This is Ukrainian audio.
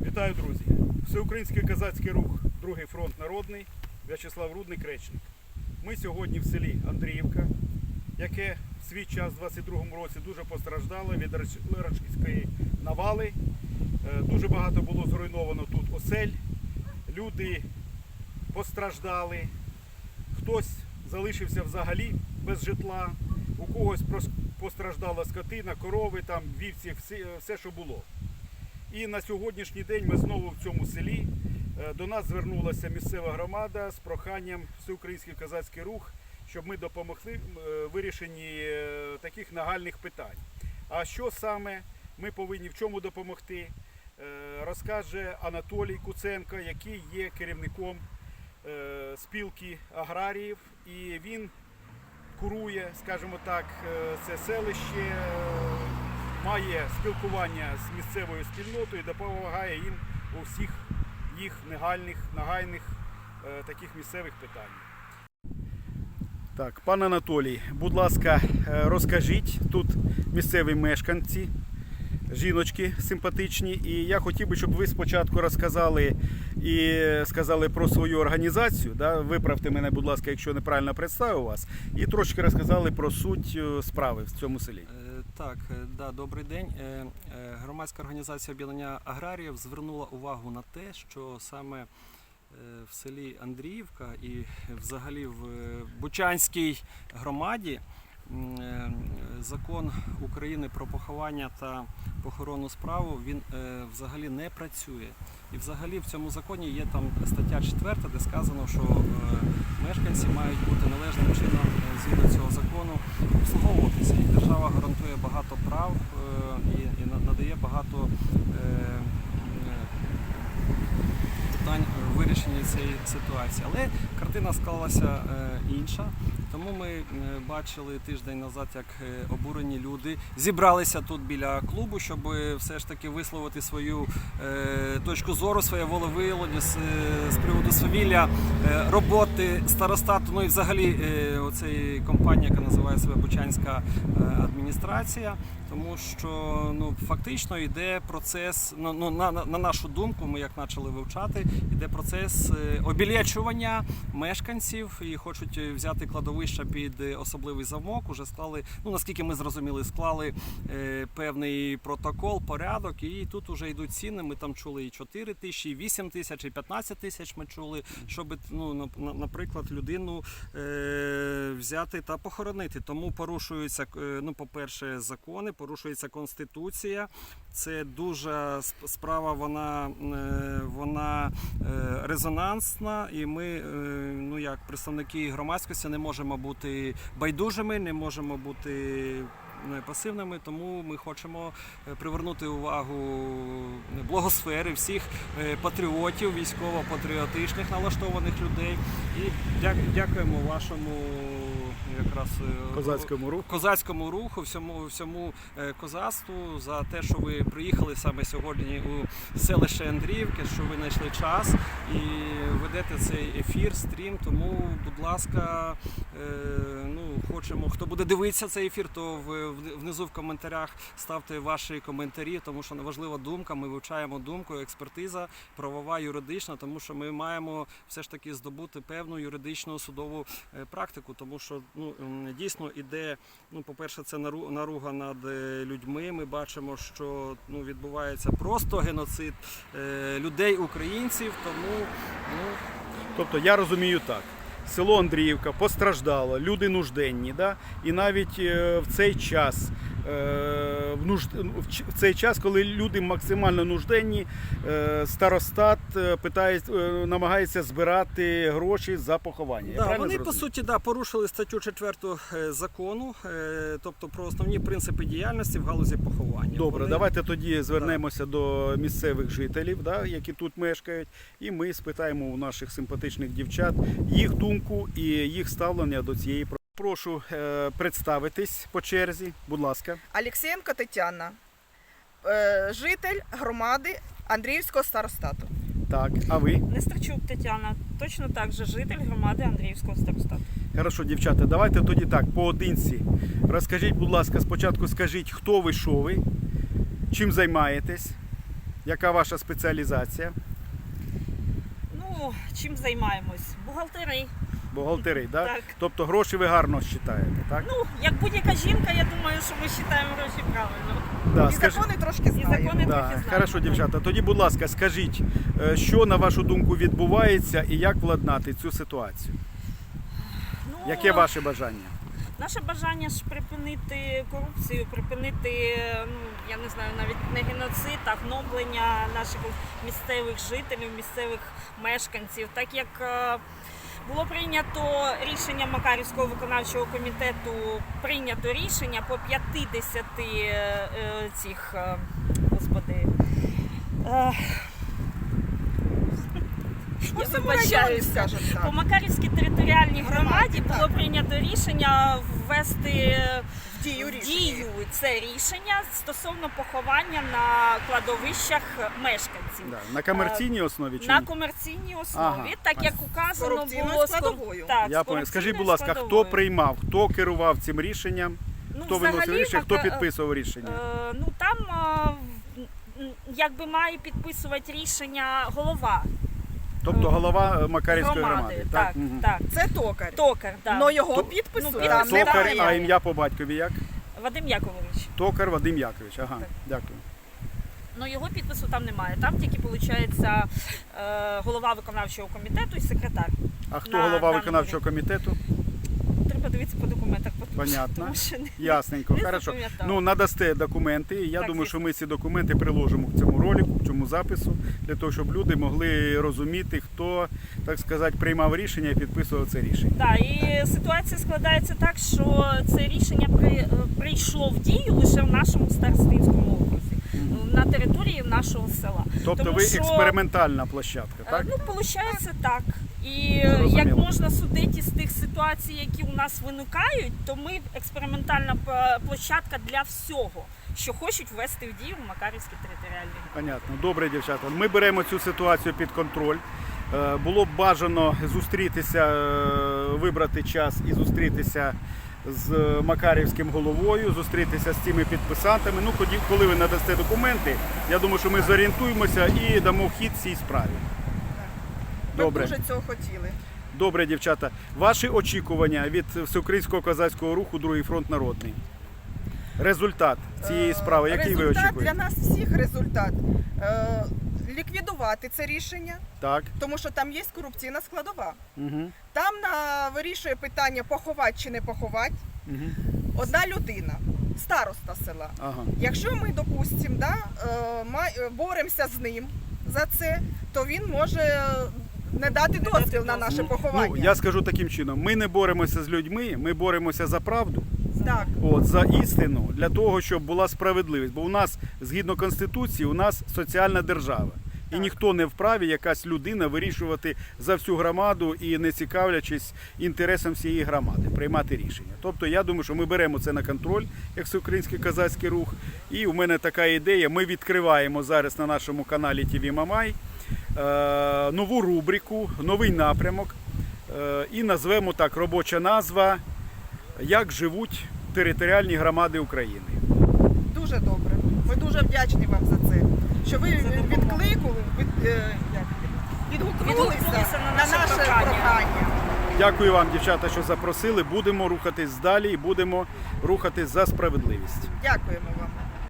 Вітаю, друзі! Всеукраїнський козацький рух, Другий фронт народний, В'ячеслав Рудник, Речник. Ми сьогодні в селі Андріївка, яке в свій час, у 22-му році, дуже постраждало від рашистської навали. Е, Дуже багато було зруйновано тут осель. Люди постраждали. Хтось залишився взагалі без житла, у когось постраждала скотина, корови, там, вівці, все, все, що було. І на сьогоднішній день ми знову в цьому селі. Е, До нас звернулася місцева громада з проханням Всеукраїнський козацький рух, щоб ми допомогли е, вирішенні е, таких нагальних питань. А що саме ми повинні в чому допомогти, розкаже Анатолій Куценко, який є керівником спілки аграріїв, і він курує, скажімо так, це селище, має спілкування з місцевою спільнотою допомагає їм у всіх їх негальних, нагальних е, таких місцевих питаннях. Так, пан Анатолій, будь ласка, е, розкажіть тут місцеві мешканці, жіночки симпатичні, і я хотів би, щоб ви спочатку розказали і сказали про свою організацію. Да? Виправте мене, будь ласка, якщо неправильно представив вас, і трошки розказали про суть е, справи в цьому селі. Так, е, да, добрий день. Е, е, Громадська організація об'єднання аграріїв звернула увагу на те, що саме в селі Андріївка і взагалі в Бучанській громаді закон України про поховання та похоронну справу він е, взагалі не працює. І взагалі в цьому законі є там стаття 4, де сказано, що е, мешканці мають бути належним чином е, згідно цього закону обслуговуватися. І держава гарантує багато прав е, і, надає багато е, е, питань у вирішенні цієї ситуації. Але картина склалася е, інша. Тому ми е, бачили тиждень назад, як е, обурені люди зібралися тут біля клубу, щоб е, все ж таки висловити свою точку зору, своє волевиявлення з, приводу свавілля роботи старостату. Ну і взагалі оцеї компанії, яка називає себе Бучанська адміністрація, тому що ну фактично йде процес. Ну, ну на, на, на нашу думку, ми як почали вивчати, йде процес обілечування мешканців і хочуть взяти кладовища під е, особливий замок. Уже склали, ну наскільки ми зрозуміли, склали е, певний протокол, порядок, і тут вже йдуть ціни. Ми там чули і 4 тисячі, і 8 тисяч, і 15 тисяч. Ми чули, щоб ну на- на- наприклад, людину е, взяти та похоронити. Тому порушуються е, ну, по-перше, закони, порушується конституція. Це дуже справа, вона, е, вона е, резонансна, і ми, ну як представники громадськості, не можемо бути байдужими, не можемо бути е, пасивними. Тому ми хочемо е, привернути увагу благосфери всіх е, патріотів, військово-патріотичних налаштованих людей. І дякуємо вашому якраз е, Козацькому руху. козацькому руху, всьому всьому е, козацтву за те, що ви приїхали саме сьогодні у селище Андріївки, що ви знайшли час і ведете цей ефір, стрім. Тому, будь ласка, е, ну хочемо, хто буде дивитися цей ефір, то внизу в коментарях ставте ваші коментарі, тому що важлива думка. Ми вивчаємо думку, експертиза, правова, юридична, тому що ми маємо все ж таки здобути певну юридичну судову практику, тому що ну дійсно іде. Ну, по-перше, це нару- наруга над е, людьми. Ми бачимо, що ну відбувається просто геноцид е, людей, українців. Тому ну Тобто я розумію так. Село Андріївка постраждало, люди нужденні, да? і навіть е, в цей час, в, нужд... в цей час, коли люди максимально нужденні, е, старостат е, питає, е, намагається збирати гроші за поховання. Да, вони по суті да, порушили статтю 4 е, закону, е, тобто про основні принципи діяльності в галузі поховання. Добре, Вони- давайте тоді звернемося до місцевих жителів, да, які тут мешкають, і ми спитаємо у наших симпатичних дівчат їх думку і їх ставлення до цієї проблеми. Прошу е, представитись по черзі, будь ласка. Алексєєнко Тетяна, е, житель громади Андріївського старостату. Так, а ви? Нестерчук Тетяна, точно так же житель громади Андріївського старостату. Хорошо, дівчата, давайте тоді так, поодинці. Розкажіть, будь ласка, спочатку скажіть, хто ви, що ви, чим займаєтесь. Яка ваша спеціалізація? Ну, чим займаємось? Бухгалтери. Бухгалтери, да? Так. Тобто гроші ви гарно считаєте, так? Ну, як будь-яка жінка, я думаю, що ми вважаємо гроші правильно. да, І закони трошки І закони Да, трохи знаємо. хорошо, дівчата. Тоді, будь ласка, скажіть, е, що на вашу думку відбувається і як владнати цю ситуацію? Ну, Яке ваше бажання? Наше бажання ж припинити корупцію, припинити, ну я не знаю, навіть не геноцид, а гноблення наших місцевих жителів, місцевих мешканців, так як е, було прийнято рішення Макарівського виконавчого комітету, прийнято рішення по 50 е, е, цих, е, господи. По Я вибачаюся. По. Макарівській територіальній Громаді, було прийнято рішення ввести дію рішення. дію це рішення стосовно поховання на кладовищах мешканців. Да, на комерційній основі чи На ні? комерційній основі, Ага. так як указано корупційною було складовою. Так, Я з понял. Скажіть, будь ласка, хто складовою. приймав, хто керував цим рішенням, Ну, хто виносив взагалі, рішення, хто Мака- підписував рішення? Е, ну там е, м, якби має підписувати рішення голова Тобто голова е, Макарівської громади. громади. Так, Мгм. так. Це токар. Токар, так. Но його То- підпису ну, там Токар, немає. а ім'я по батькові як? Вадим Яковлевич. Токар Вадим Якович. Ага, Так. дякую. Ну його підпису там немає. Там тільки виходить е, голова виконавчого комітету і секретар. А хто На голова даному виконавчого комітету? Треба дивитися по документах, Понятно. Ясненько, хорошо. Ну, надасте документи. Я Так, думаю, що ми ці документи приложимо в цьому ролику, в цьому запису, для того, щоб люди могли розуміти, хто, так сказати, приймав рішення і підписував це рішення. Так, і ситуація складається так, що це рішення при, е, прийшло в дію лише в нашому старостинському окрузі, на території нашого села. Тобто Тому ви що- експериментальна площадка, Е, так? Ну, виходить так. І е, Зрозуміло. як можна судити з тих ситуацій, які у нас виникають, то ми експериментальна площадка для всього, що хочуть ввести в дію в Макарівській територіальній. Понятно. Добре, дівчата. Ми беремо цю ситуацію під контроль. Е, Було б бажано зустрітися, е, вибрати час і зустрітися з Макарівським головою, зустрітися з цими підписантами. Ну, коли ви надасте документи, я думаю, що ми зорієнтуємося і дамо хід цій справі. Ми дуже цього хотіли. Добре, дівчата. Ваші очікування від Всеукраїнського козацького руху Другий фронт народний. Результат цієї Е, справи, який ви результат для нас всіх результат. Е, Ліквідувати це рішення, Так. тому що там є корупційна складова. Угу. Там на вирішує питання поховати чи не поховати Угу. одна людина, староста села. Ага. Якщо ми, допустимо, да, е, боремося з ним за це, то він може не дати дозвіл на наше поховання. Ну, я скажу таким чином: ми не боремося з людьми, ми боремося за правду, Так, от, за істину, для того, щоб була справедливість. Бо у нас, згідно Конституції, у нас соціальна держава. І ніхто не вправі якась людина вирішувати за всю громаду і не цікавлячись інтересом всієї громади, приймати рішення. Тобто я думаю, що ми беремо це на контроль, як всеукраїнський козацький рух. І у мене така ідея. Ми відкриваємо зараз на нашому каналі ТВ Мамай нову рубрику, новий напрямок. Е, і назвемо так робоча назва Як живуть територіальні громади України. дуже добре. Ми дуже вдячні вам за це. Що ви відкликали, від, е, відгукнулися на на наше наше прохання. прохання. Дякую вам, дівчата, що запросили. Будемо рухатись далі і будемо рухатись за справедливість. Дякуємо вам.